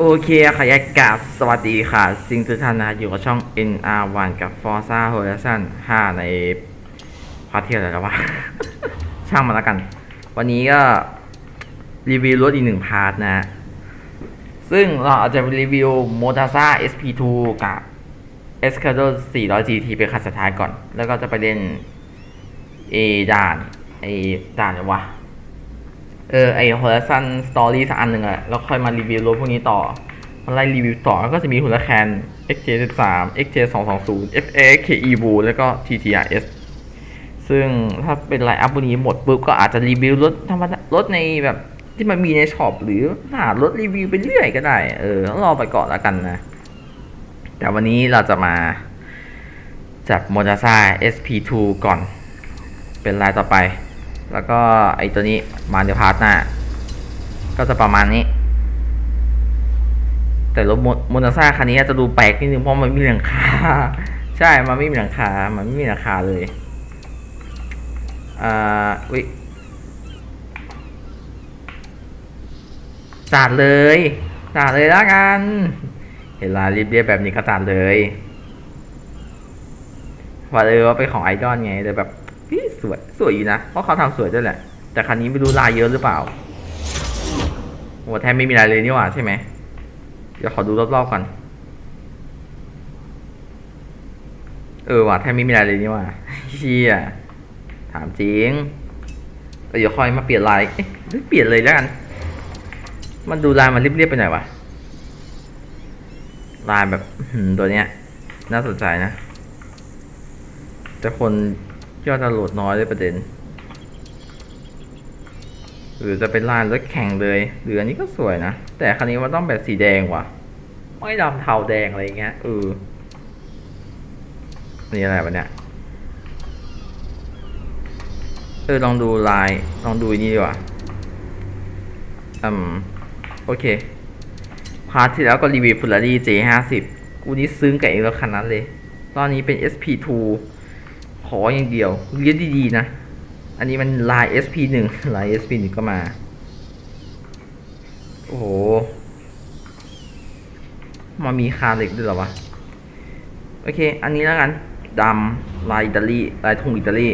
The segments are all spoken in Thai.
โอเคค่ะยกาศสวัสดีค่ะซิงทุกท่านนะอยู่กับช่อง NR1 กับ Forza Horizon 5 ในพาร์ทเที่อะไรแล้ววะ ช่างมันแล้วกัน วันนี้ก็ รีวิวรถอีกหนึ่งพาร์ทนะ ซึ่งเราอาจจะรีวิว m o t a z a SP2 กับ e s c a d o 400 GT เป็นคันสุดท้ายก่อน แล้วก็จะไปเล่นเอด่านไอด่านอะไรวะ เออไอ Horizon Story สักอันหนึ่งอะแล้วค่อยมารีวิวรถพวกนี้ต่อมาไล่รีวิวต่อก็จะมีหุ่นละแคน XJ13 XJ220 FX KEVO แล้วก็ TTRS ซึ่งถ้าเป็นไลน์อัพพวกนี้หมดปุ๊บก็อาจจะรีวิวรถธรรมดารถในแบบที่มันมีในช็อปหรือหารถรีวิวไปเรื่อยก็ได้ เออต้องรอไปก่อนแล้วกันนะ แต่วันนี้เราจะมาจับ m o t a z a SP2 ก่อน เป็นลายต่อไป แล้วก็ไอตัวนี้มาเดพาร์ทหน้า ก็จะประมาณนี้ แต่รถโมนาซ่าคันนี้จะดูแปลกนิดนึงเพราะมันไม่มีหลังคาใช่มันไม่มีหลังคา มันไม่มีหลังคาเลยอ่าวิจัดเลยจัดเลยแล้วกัน เห็นลารีบเรียบแบบนี้ก็จัดเลยว่าเลยว่าเป็นของไอดอลไงแต่แบบ สวย สวยอยู่นะ เพราะเขาทำสวยด้วยแหละ แต่คันนี้ไม่รู้ลายเยอะหรือเปล่าโอ้แทบไม่มีลายเลยนี่หว่าใช่ไหม เดี๋ยวขอดูรอบๆก่อน เออว่ะแทบไม่มีลายเลยนี่หว่าเชี่ยถามจริงเดี๋ยวค่อยมาเปลี่ยนลายเอ๊ะเปลี่ยนเลยแล้วกัน มันดูลายมันเรียบๆไปหน่อยวะลายแบบตัวเนี้ย น่าสนใจนะแต่คน ยอดดาวน์โหลดน้อยเลยประเด็น หรือจะเป็นลายรถแข่งเลยหรืออันนี้ก็สวยนะ แต่คันนี้มันต้องแบบสีแดงว่ะ ไม่ดำเทาแดงอะไรเงี้ยเออนี่อะไรวะเนี่ยเออลองดูลายลองดูอันนี่ดีกว่าอืมโอเค พาร์ทที่แล้วก็รีวิว Ferrari J50 กูนี่ซึ้งกับไอ้รถคันนั้นเลย ตอนนี้เป็น SP2 ขออย่างเดียวเรียนดีๆนะ อันนี้มันลาย SP1 ลาย SP1 ก็มา โอ้โหมามีคาเล็กด้วยหรอวะ โอเค อันนี้แล้วกันดำลายอิตาลีลายธงอิตาลี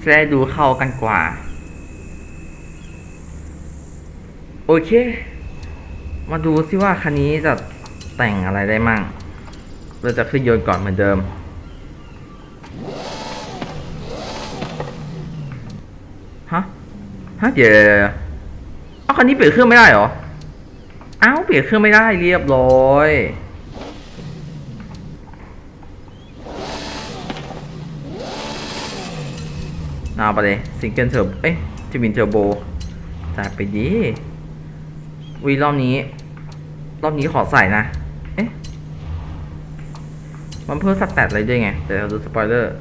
จะได้ดูเข้ากันกว่า โอเค มาดูซิว่าคันนี้จะแต่งอะไรได้มั่ง เราจะขึ้นยนต์ก่อนเหมือนเดิม ฮะเดี๋ยวเดี๋ยวเดี๋ยวเอาคันนี้เปลี่ยนเครื่องไม่ได้เหรอ อ้าวเปลี่ยนเครื่องไม่ได้เรียบร้อยเอาไปเลยซิงเกิลเทอร์เอ้ยจะมินเทอร์โบจ่ายไปดีวีรอบนี้ รอบนี้ขอใส่นะ เอ๊ะ มันเพิ่มสแตทอะไรด้วยไงแต่เราดูสปอยเลอร์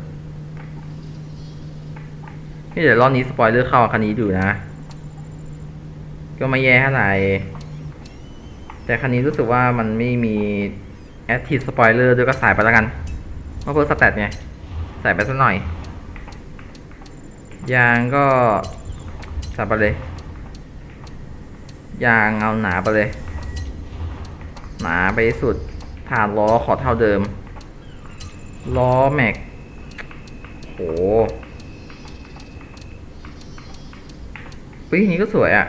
นี่เดี๋ยวรอบนี้สปอยเลอร์เข้าคันนี้ดูนะ ก็ไม่แย่เท่าไหร่แต่คันนี้รู้สึกว่ามันไม่มีแอดทีสปอยเลอร์ด้วยก็ใส่ไปแล้วกันมาเพิ่มสแตทไงใส่ไปสักหน่อย ยางก็ใส่ไปเลย ยางเอาหนาไปเลย หนาไปสุดฐานล้อขอเท่าเดิม ล้อแม็กโห เฮ้ยอันนี้ก็สวยอะ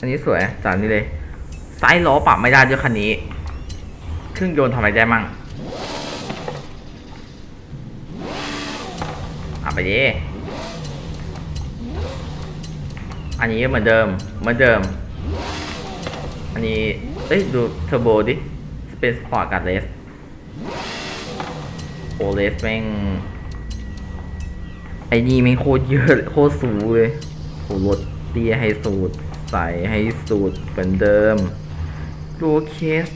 อันนี้สวยจานนี้เลยไซส์ล้อปรับไม่ได้ด้วยคันนี้ เครื่องยนต์ทำอะไรได้มั่งเอาไปดิอันนี้เหมือนเดิม เหมือนเดิม อันนี้ เอ้ย ดูเทอร์โบดิ เป็นสปอร์ตกับเลสโอเลสแม่ง ไอ้นี่แม่งโคตรเยอะ โคตรสูงเลยโหรถ ตี้ให้สูตร ใส่ให้สูตรเหมือนเดิมดูเคส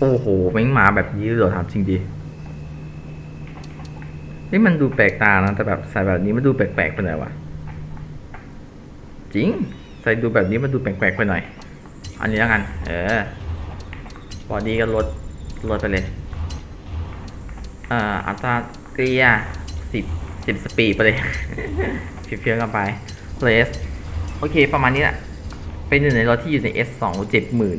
โอ้โหแม่งมาแบบนี้เลยเหรอถามจริงดินี่มันดูแปลกตานะ แต่แบบใส่แบบนี้มันดูแปลกๆไปหน่อยวะจริง ใส่ดูแบบนี้มันดูแปลกๆไปหน่อย อันนี้แล้วกัน เออบอดี้ก็ลดลดไปเลยเอ่ออัตราเกลียสิบสิบสปีดไปเลยเพียวๆกันไปเลส โอเค ประมาณนี้แหละเป็นหนึ่งในรถที่อยู่ใน S สองเจ็ดหมื่น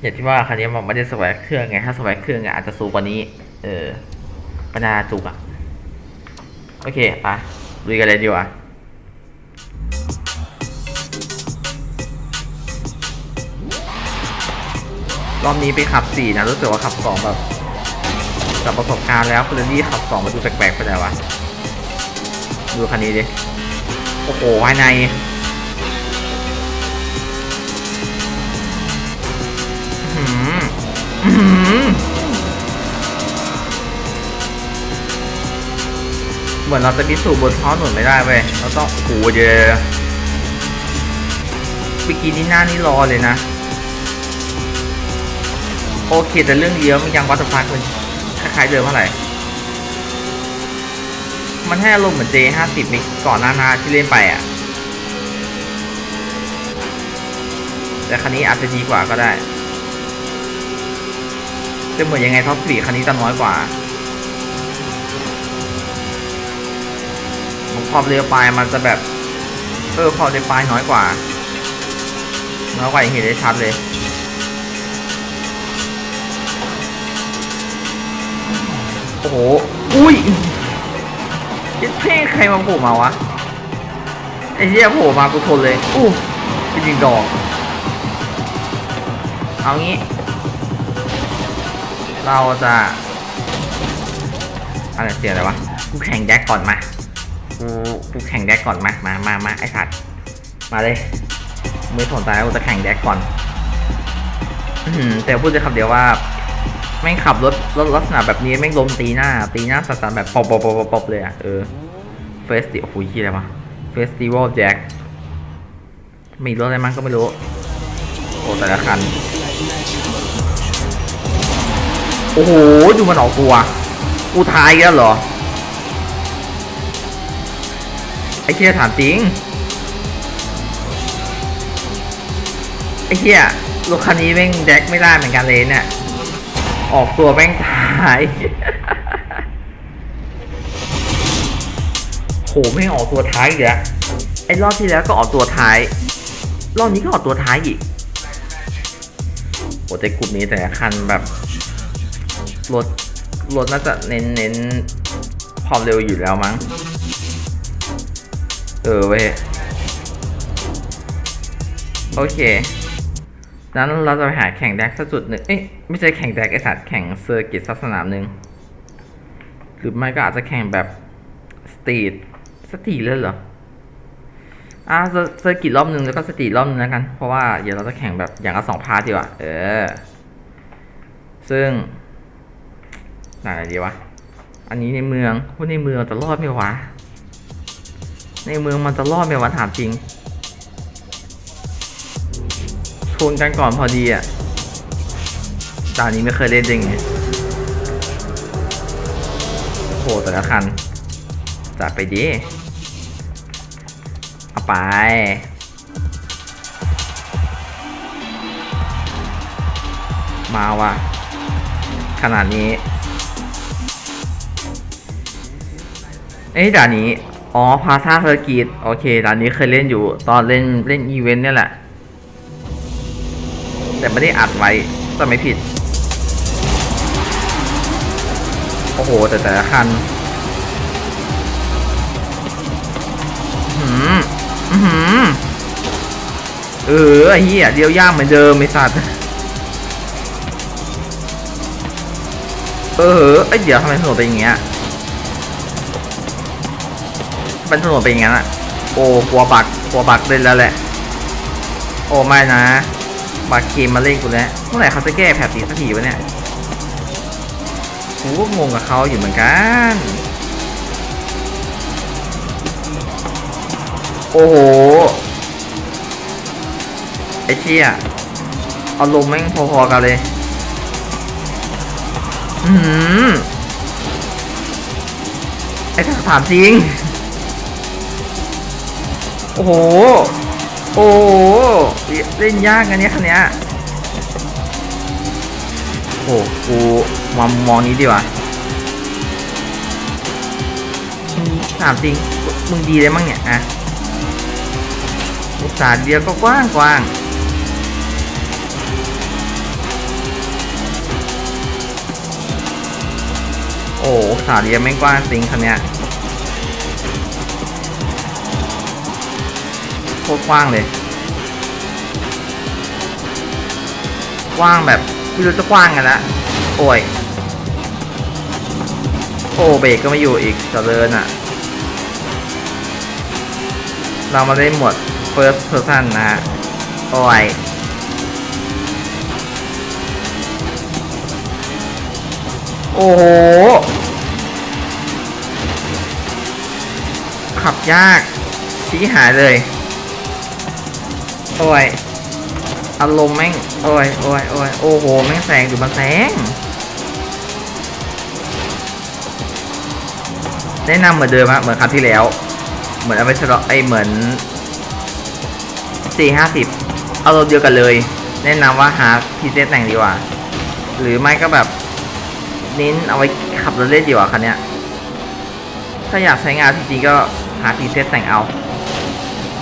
อย่างที่ว่าคันนี้มันไม่ได้สวายเครื่องไง ถ้าสวายเครื่องอาจจะสูงกว่านี้ เออปัญญาจุกอะโอเคไปลุยกันเลยดีกว่ารอบนี้ไปขับสี่นะ รู้สึกว่าขับสองแบบจากประสบการณ์แล้วเฟอร์รี่ขับสองมาดูแปลกๆไปแล้ววะดูคันนี้ดิ โอ้โหภายใน เหมือนเราจะพิสูจน์บนท้องถนนไม่ได้เว้ยเราต้องโอ้โหเดี๋ยวเมื่อกี้นี่หน้านี่รอเลยนะ โอเคแต่เรื่องเลี้ยวมันยังวัตถุพักมันคล้ายๆเดิมเท่าไหร่ มันให้อารมณ์เหมือน J50 ในก่อนหน้านาที่เล่นไปอะ แต่คันนี้อาจจะดีกว่าก็ได้ จะเหมือนยังไงท็อปสี่คันนี้จะน้อยกว่าความเร็วปลายมันจะแบบเออความเร็วปลายน้อยกว่า น้อยกว่าอย่างเห็นได้ชัดเลยโอ้โหอุ้ยยัดเพ่ใครมาโผล่มาวะไอ้เหี้ยโผล่มากูทนเลยอู้เป็นยิงดอกเอางี้ เราจะอะไรเสียอะไรวะกูแข่งแดกก่อนมากูกูแข่งแดกก่อนมามามามาไอ้สัตว์มาเลยไม่สนใจแล้วกูจะแข่งแดกก่อนแต่พูดได้คำเดียวว่าแม่งขับรถรถลักษณะแบบนี้แม่งลมตีหน้า ตีหน้าสั่นแบบปอบปอบปอบปอบเลยอะเออเฟสติโอ้โหที่อะไรวะเฟสติวัลแจ็คมีรถอะไรมั้งก็ไม่รู้ โอ้แต่ละคัน โอ้โหดูมันออกตัวกูทายกันเหรอ ไอ้เชี่ยถามจริง ไอ้เชี่ยรถคันนี้แม่งแดกไม่ได้เหมือนกันเลยเนี่ย ออกตัวแม่งทาย โหไม่งออกตัวท้ายอีกแล้วไอ้รอบที่แล้วก็ออกตัวท้าย รอบนี้ก็ออกตัวท้ายอีกโอ้แต่กลุ่มนี้แต่ละคันแบบ รถรถน่าจะเน้นเน้นความเร็วอยู่แล้วมั้ง เออเว้ย โอเค นั้นเราจะไปหาแข่งแดกสักจุดหนึ่ง เอ๊ะ ไม่ใช่แข่งแดกไอสัตว์แข่งเซอร์กิตสักสนามหนึ่ง หรือไม่ก็อาจจะแข่งแบบสตรีท สตรีทเลยเหรอ อ่าเซอร์กิตรอบหนึ่งแล้วก็สตรีทรอบหนึงแล้วกัน เพราะว่าเดี๋ยวเราจะแข่งแบบอย่างละสองพาร์ทดีกว่า เออ ซึ่ง ไหนดีวะ อันนี้ในเมืองพวกในเมืองจะรอดไหมวะ ในเมืองมันจะรอดไหมวะถามจริงชนกันก่อนพอดีอะด่านนี้ไม่เคยเล่นจริงไงโหแต่ละคันจัดไปดิเอาไปมาว่ะขนาดนี้ เอ้ยด่านนี้ อ๋อพาซาเซอร์กิตโอเคด่านนี้เคยเล่นอยู่ ตอนเล่นเล่นอีเวนต์เนี่ยแหละ แต่ไม่ได้อัดไว้จะไม่ผิด โอ้โห แต่แต่ละคันอื้อหืออื้อหือเออไอ้เหี้ยเดียวยากเหมือนเดิมไอ้สัตว์เออไอ้เดี๋ยวทำไมถนนเป็นอย่างเงี้ย เป็นถนนเป็นอย่างงั้นอะโอ้กลัวบักกลัวบักเล่นแล้วแหละ โอ้ไม่นะบักเกมมาเล่นกูแล้วเมื่อไหร่เขาจะแก้แผนสีสักทีวะเนี่ยกูก็งงกับเขาอยู่เหมือนกัน โอ้โห ไอ้เชี่ยอาลมณ์แม่งพอๆกันเลย อือหือไอ้ถามจริง โอ้โห โอ้โห เล่นยากอันนี้คันเนี้ยโอ้โหมองมองนี้ดีว่าถามจริง มึงดีเลยมั้งเนี่ยอะอุตสเดียวก็กว้างกว้างโอ้สาเดียวไม่กว้างจริงคันเนี้ย โคตรกว้างเลย กว้างแบบไม่รู้จะกว้างกันละโอ้ย โอ้เบรกก็ไม่อยู่อีกเจริญอะ เรามาได้หมด first person นะฮะ โอ้ยโอ้โห ขับยากชี้หายเลย โอ้ยอารมณ์แม่ง โอ้ยโอ้ยโอ้ยโอ้โห แม่งแซงดูมันแซงแนะนำเหมือนเดิมฮะเหมือนครั้งที่แล้ว เหมือนเอาไปฉลองไอเหมือนสี่ห้าสิบเอารถเดียวกันเลย แนะนำว่าหาพีเซตแต่งดีกว่า หรือไม่ก็แบบเน้นเอาไว้ขับรถเล่นดีกว่าคันเนี้ย ถ้าอยากใช้งานจริงๆก็หาพีเซตแต่งเอา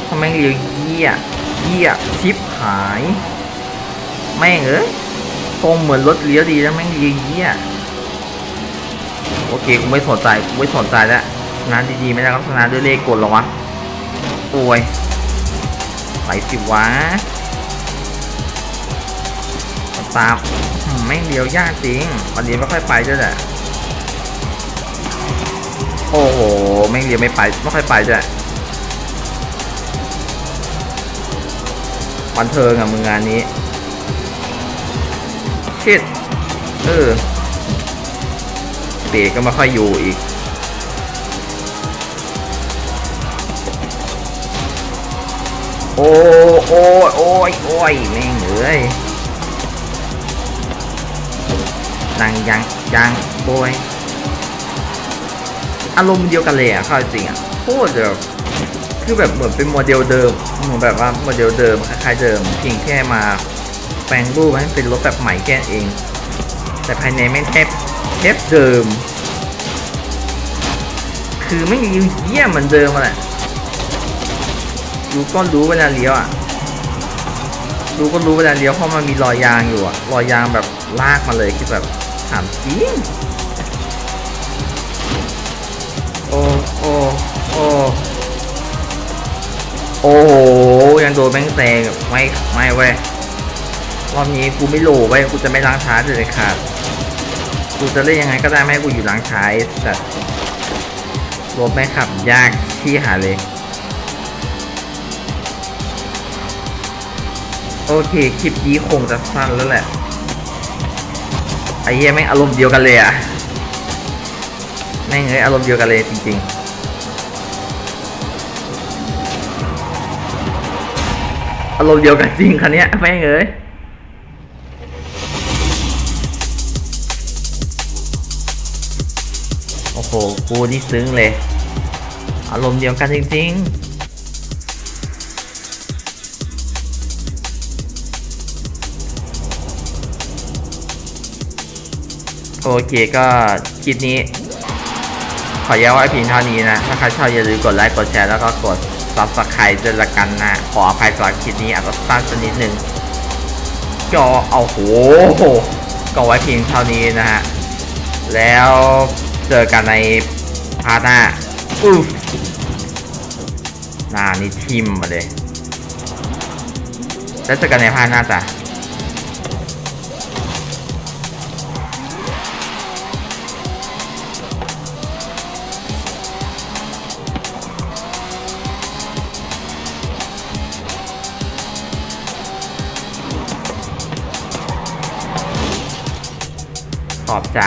ทำแม่งเรียวเยี่ย เยี่ยชิปหาย แม่งเอ้ยทรงเหมือนรถเลี้ยวดีแล้วแม่งเรียวเยี่ยโอเคกูไม่สนใจกูไม่สนใจแล้วชนะดีๆไม่ได้ก็ชนะด้วยเลขกดหรอวะโอ้ยไปสิวะตามอืมไม่งเลี้ยวยากจริงวันนี้ไม่ค่อยไปด้วยแหละโอ้โหไม่งเลี้ยวไม่ไปไม่ค่อยไปด้วย บันเทิงอะมึงงานนี้ ชิดเออเบรกก็ไม่ค่อยอยู่อีก โอ้โอ้ยโอ้ยโอ้ยแม่งเอ้ยยังยังยังโบยอารมณ์เดียวกันเลยอะเข้าจริงอะโคตรแบบ คือแบบเหมือนเป็นโมเดลเดิมเหมือนแบบว่าโมเดลเดิมคล้ายๆเดิมเพียงแค่มาแปลงรูปให้เป็นรถแบบใหม่แค่เอง แต่ภายในแม่งแทบแทบเดิม คือไม่มีเยี่ยมเหมือนเดิมอะแหละดูก็รู้เวลาเลี้ยวอะดูก็รู้เวลาเลี้ยวเพราะมันมีรอยยางอยู่อะรอยยางแบบลากมาเลยคือแบบถามจริง โอ้โหยังโดนแม่งแซงไม่ไม่เว้ยรอบนี้กูไม่โหลเว้ยกูจะไม่ล้างช้าเลยขาดกูจะเล่นยังไงก็ได้ไม่กูอยู่หลังช้าไอ้แต่รถไม่ขับยากที่หาเลย โอเคคลิปนี้คงจะสั้นแล้วแหละไอ้เหี้ยแม่งอารมณ์เดียวกันเลยอะแม่งเอ้ยอารมณ์เดียวกันเลยจริงๆ อารมณ์เดียวกันจริงคันนี้แม่งเอ้ยโอ้โห กูนี่ซึ้งเลย อารมณ์เดียวกันจริงๆ โอเคก็คลิปนี้ ขอย้ำไว้เพียงเท่านี้นะ ถ้าใครชอบอย่าลืมกดไลค์ กดแชร์ แล้วก็กด ซับสไครต์ด้วยละกันนะ ขออภัยสำหรับคลิปนี้อาจจะสั้นสักนิดนึงก็เอาโหก็ไว้เพียงเท่านี้นะฮะ แล้วเจอกันในพาร์ทหน้าอู๊ฟหน้านี่ทิมมาเลย แล้วเจอกันในพาร์ทหน้าจ้ะ ขอบใจ